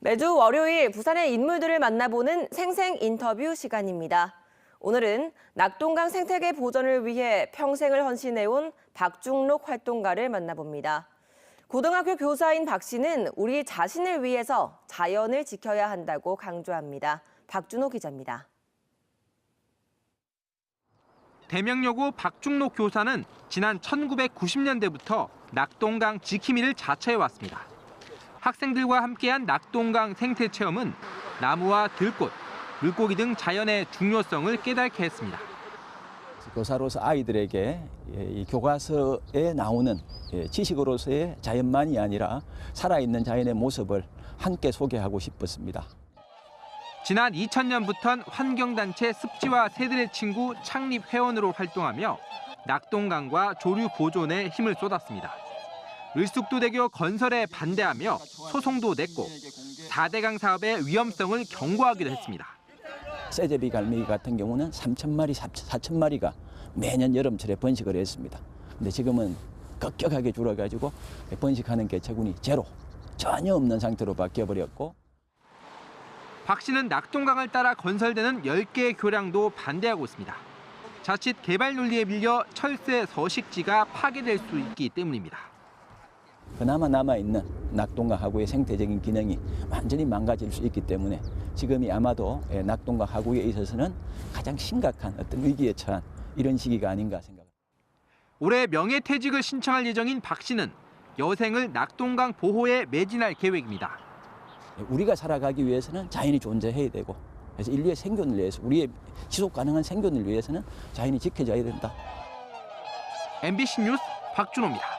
매주 월요일 부산의 인물들을 만나보는 생생 인터뷰 시간입니다. 오늘은 낙동강 생태계 보전을 위해 평생을 헌신해온 박중록 활동가를 만나봅니다. 고등학교 교사인 박 씨는 우리 자신을 위해서 자연을 지켜야 한다고 강조합니다. 박준호 기자입니다. 대명여고 박중록 교사는 지난 1990년대부터 낙동강 지킴이를 자처해 왔습니다. 학생들과 함께한 낙동강 생태 체험은 나무와 들꽃, 물고기 등 자연의 중요성을 깨닫게 했습니다. 교사로서 아이들에게 예, 이 교과서에 나오는 예, 지식으로서의 자연만이 아니라 살아있는 자연의 모습을 함께 소개하고 싶었습니다. 지난 2000년부터는 환경단체 습지와 새들의 친구 창립 회원으로 활동하며 낙동강과 조류 보존에 힘을 쏟았습니다. 을숙도대교 건설에 반대하며 소송도 냈고 4대강 사업의 위험성을 경고하기도 했습니다. 세제비 갈매기 같은 경우는 3천 마리, 4천 마리가 매년 여름철에 번식을 했습니다. 근데 지금은 급격하게 줄어가지고 번식하는 개체군이 제로, 전혀 없는 상태로 바뀌어버렸고 박 씨는 낙동강을 따라 건설되는 10개의 교량도 반대하고 있습니다. 자칫 개발 논리에 밀려 철새 서식지가 파괴될 수 있기 때문입니다. 그나마 남아있는 낙동강 하구의 생태적인 기능이 완전히 망가질 수 있기 때문에 지금이 아마도 예, 낙동강 하구에 있어서는 가장 심각한 어떤 위기에 처한 이런 시기가 아닌가 생각합니다. 올해 명예퇴직을 신청할 예정인 박 씨는 여생을 낙동강 보호에 매진할 계획입니다. 우리가 살아가기 위해서는 자연이 존재해야 되고 그래서 인류의 생존을 위해서 우리의 지속 가능한 생존을 위해서는 자연이 지켜져야 된다. MBC 뉴스 박준호입니다.